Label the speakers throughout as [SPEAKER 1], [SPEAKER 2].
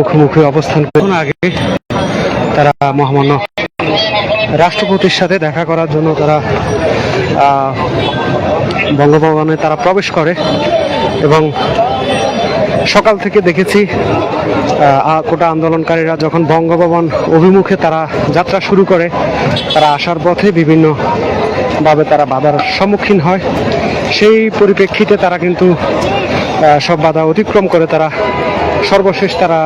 [SPEAKER 1] মুখোমুখি অবস্থান করুন আগে তারা মহামান্য রাষ্ট্রপতির সাথে দেখা করার জন্য তারা বঙ্গভবনে তারা প্রবেশ করে এবং সকাল থেকে দেখেছি কোটা আন্দোলনকারীরা যখন বঙ্গভবন অভিমুখে তারা যাত্রা শুরু করে, তারা আসার পথে বিভিন্ন ভাবে তারা বাধার সম্মুখীন হয়। সেই পরিপ্রেক্ষিতে তারা কিন্তু সব বাধা অতিক্রম করে তারা সর্বশেষ তারা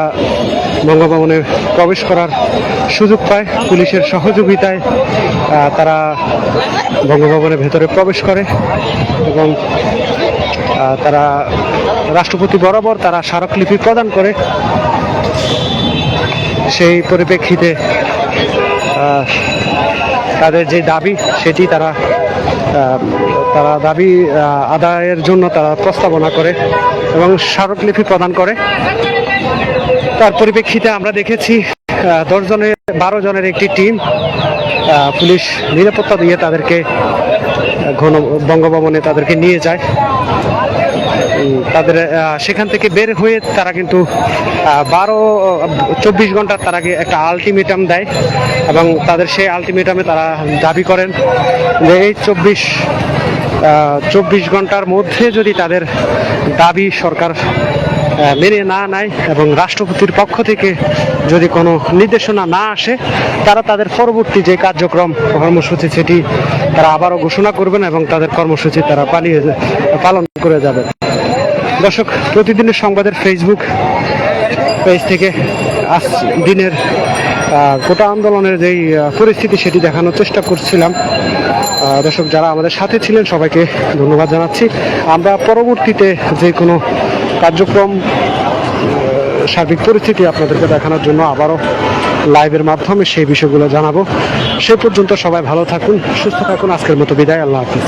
[SPEAKER 1] বঙ্গভবনে প্রবেশ করার সুযোগ পায়। পুলিশের সহযোগিতায় তারা বঙ্গভবনের ভেতরে প্রবেশ করে এবং তারা রাষ্ট্রপতি বরাবর তারা স্মারকলিপি প্রদান করে। সেই পরিপ্রেক্ষিতে তাদের যে দাবি, সেটি তারা তারা দাবি আদায়ের জন্য তারা প্রস্তাবনা করে এবং স্মারকলিপি প্রদান করে। তার পরিপ্রেক্ষিতে আমরা দেখেছি দশ জনের বারো জনের একটি টিম পুলিশ নিরাপত্তা দিয়ে তাদেরকে ঘন বঙ্গভবনে তাদেরকে নিয়ে যায়। তাদের সেখান থেকে বের হয়ে তারা কিন্তু বারো চব্বিশ ঘণ্টার তার একটা আলটিমেটাম দেয় এবং তাদের সেই আলটিমেটামে তারা দাবি করেন যে এই চব্বিশ চব্বিশ ঘণ্টার মধ্যে যদি তাদের দাবি সরকার মেনে না নেয় এবং রাষ্ট্রপতির পক্ষ থেকে যদি কোনো নির্দেশনা না আসে, তারা তাদের পরবর্তী যে কার্যক্রম, কর্মসূচি সেটি তারা আবারও ঘোষণা করবেন এবং তাদের কর্মসূচি তারা পালিয়ে, পালন করে যাবেন। দর্শক, প্রতিদিনের সংবাদের ফেসবুক পেজ থেকে আজ দিনের গোটা আন্দোলনের যেই পরিস্থিতি সেটি দেখানোর চেষ্টা করছিলাম। দর্শক, যারা আমাদের সাথে ছিলেন, সবাইকে ধন্যবাদ জানাচ্ছি। আমরা পরবর্তীতে যে কোনো কার্যক্রম সার্বিক পরিস্থিতি আপনাদেরকে দেখানোর জন্য আবারও লাইভের মাধ্যমে সেই বিষয়গুলো জানাব। সে পর্যন্ত সবাই ভালো থাকুন, সুস্থ থাকুন। আজকের মতো বিদায়, আল্লাহ হাফিজ।